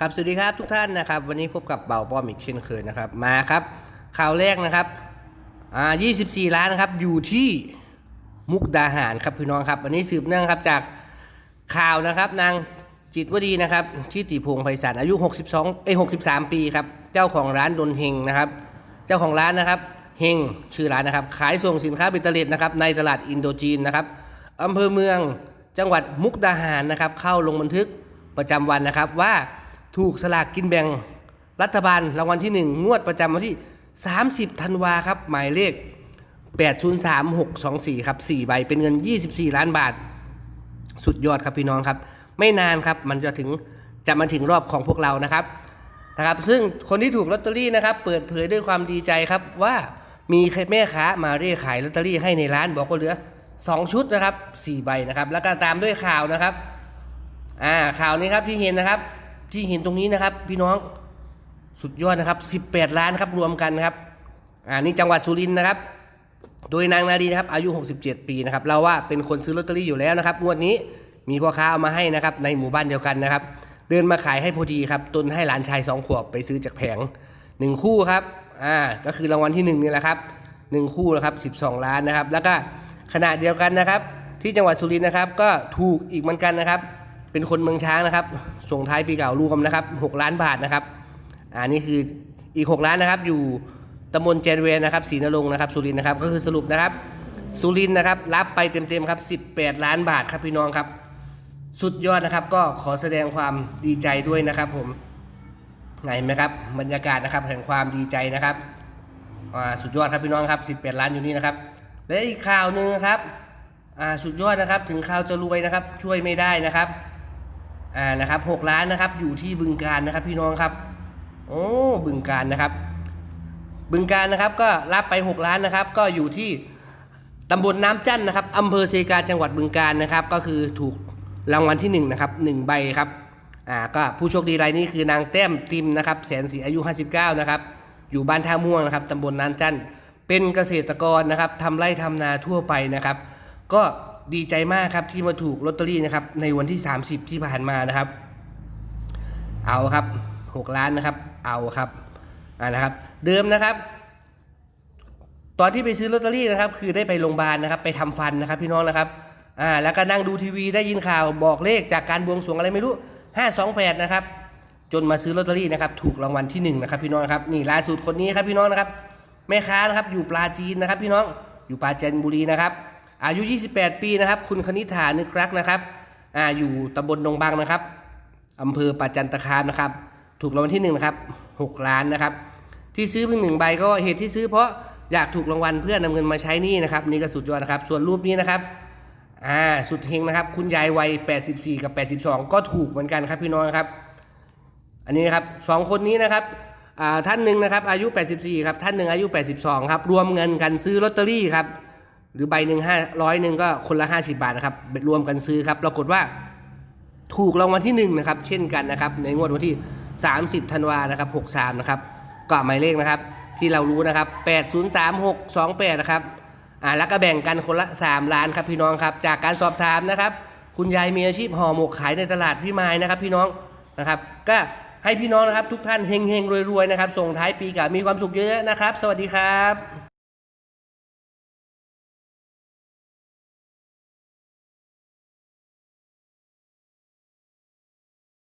ครับสวัสดีครับทุกท่านนะครับ วันนี้พบกับเบาป้อมอีกเช่นเคยนะครับ มาครับข่าวแรกนะครับอ่า24 ล้านนะครับอยู่ที่มุกดาหารครับพี่น้องครับวันนี้สืบเนื่องครับจากข่าวนะครับนางจิตวดีนะครับทิติพงศ์ไพศาลอายุ 62เอ้ย63 ปีครับเจ้าของร้านดนเฮงนะครับ เจ้าของร้านนะครับเฮงชื่อร้านนะครับ ขายส่งสินค้าเบตเตอร์เลตนะครับในตลาดอินโดจีนนะครับอำเภอเมืองจังหวัดมุกดาหารนะครับ เข้าลงบันทึกประจำวันนะครับว่า ถูกสลากกินแบ่งรัฐบาลรางวัลที่ 1 งวดประจำวันที่ 30ธันวาครับ หมายเลข 803624 ครับ 4 ใบเป็นเงิน 24 ล้านบาท สุดยอดครับพี่น้องครับ ไม่นานครับมันจะถึงจะมาถึงรอบของพวกเรานะครับนะครับ ซึ่งคนที่ถูกลอตเตอรี่นะครับ เปิดเผยด้วยความดีใจครับว่ามีแม่ค้ามาเร่ขายลอตเตอรี่ให้ในร้านบอกว่าเหลือ 2 ชุดนะครับ 4 ใบนะครับ แล้วก็ตามด้วยข่าวนะครับอ่าข่าวนี้ครับที่เห็นนะครับ ที่เห็นตรงนี้นะครับพี่น้องสุดยอดนะครับ 18 ล้านครับรวมกันนะครับอ่านี่จังหวัดสุรินทร์นะครับ โดยนางนาดีนะครับอายุ 67 ปีนะครับเราว่าเป็นคนซื้อลอตเตอรี่อยู่แล้วนะครับงวดนี้มีพ่อค้าเอามาให้นะครับในหมู่บ้านเดียวกันนะครับ เดินมาขายให้พอดีครับตนให้หลานชายสองขวบไปซื้อจากแผงหนึ่งคู่ครับอ่าก็คือรางวัลที่หนึ่งนี่แหละครับหนึ่งคู่นะครับ12 ล้านนะครับ แล้วก็ขณะเดียวกันนะครับ ที่จังหวัดสุรินทร์นะครับ ก็ถูกอีกเหมือนกันนะครับ เป็นคนเมืองช้างนะครับ ส่งท้ายปีเก่ารวมนะครับ 6 ล้านบาทนะครับอ่านี่คืออีก 6 ล้านนะครับ อยู่ตำบลเจนเวนนะครับศรีนรงค์นะครับ สุรินทร์นะครับ ก็คือสรุปนะครับ สุรินทร์นะครับ รับไปเต็มๆครับ 18 ล้านบาทครับพี่น้องครับ สุดยอดนะครับ ก็ขอแสดงความดีใจด้วยนะครับ ผมไงเห็นไหมครับ บรรยากาศนะครับแห่งความดีใจนะครับสุดยอดครับพี่น้องครับ 18 ล้านอยู่นี่นะครับ และอีกข่าวหนึ่งนะครับสุดยอดนะครับ ถึงข่าวจะรวยนะครับ ช่วยไม่ได้นะครับ อ่านะครับ6ล้านนะครับอยู่ที่บึงการนะครับพี่น้องครับโอ้บึงการนะครับ บึงการนะครับก็รับไป 6 ล้านนะครับ ก็อยู่ที่ตำบลน้ำจันนะครับอำเภอเซกาจังหวัดบึงการนะครับ ก็คือถูกรางวัลที่1นะครับ1ใบครับอ่าก็ผู้โชคดีรายนี้คือนางแต้มติมนะครับแสนศรีอายุ 59นะครับอยู่บ้านท่าม่วงนะครับตำบลน้ำจันเป็นเกษตรกรนะครับทำไร่ทำนาทั่วไปนะครับ ก็ ดีใจมากครับที่มาถูกลอตเตอรี่นะครับในวันที่ 30 ที่ผ่านมานะครับ เอาครับ 6 ล้านนะครับ เอาครับอ่านะครับ เดิมนะครับ ตอนที่ไปซื้อลอตเตอรี่นะครับ คือได้ไปโรงพยาบาลนะครับ ไปทำฟันนะครับ พี่น้องนะครับอ่าแล้วก็นั่งดูทีวีได้ยินข่าวบอกเลขจากการบวงสรวงอะไรไม่รู้ 528 นะครับ จนมาซื้อลอตเตอรี่นะครับ ถูกรางวัลที่ 1 นะครับ พี่น้องครับนี่ล่าสุดคนนี้ครับพี่น้องนะครับแม่ค้านะครับอยู่ปราจีนนะครับ พี่น้องอยู่ปราจีนบุรีนะครับ อายุ 28 ปีนะครับ คุณคณิษฐานึกรักนะครับอ่าอยู่ตำบลดงบางนะครับอำเภอปราจันตคามนะครับ ถูกรางวัลที่หนึ่งนะครับ6ล้านนะครับ ที่ซื้อเพียงหนึ่งใบก็เหตุที่ซื้อเพราะอยากถูกรางวัลเพื่อนำเงินมาใช้หนี้นะครับ นี่ก็สุดยอดนะครับ ส่วนรูปนี้นะครับอ่าสุดเฮงนะครับ คุณยายวัย 84 กับ 82 ก็ถูกเหมือนกันครับพี่น้องครับ อันนี้นะครับสองคนนี้นะครับอ่าท่านหนึ่งนะครับอายุ 84 ครับท่านหนึ่งอายุ 82 ครับรวมเงินกันซื้อลอตเตอรี่ครับ หรือใบหนึ่งห้าร้อยหนึ่งก็คนละ 50 บาทนะครับรวมกันซื้อครับปรากฏว่าถูกรางวัลที่1นะครับเช่นกันนะครับในงวดวันที่ 30ธันวานะครับ63นะครับก็หมายเลขนะครับที่เรารู้นะครับ803628นะครับอ่าแล้วก็แบ่งกันคนละ 3 ล้านครับพี่น้องครับจากการสอบถามนะครับ คุณยายมีอาชีพห่อหมกขายในตลาดพี่ไม้นะครับพี่น้องนะครับ ก็ให้พี่น้องนะครับทุกท่านเฮงๆรวยๆนะครับส่งท้ายปีกับมีความสุขเยอะๆนะครับ สวัสดีครับ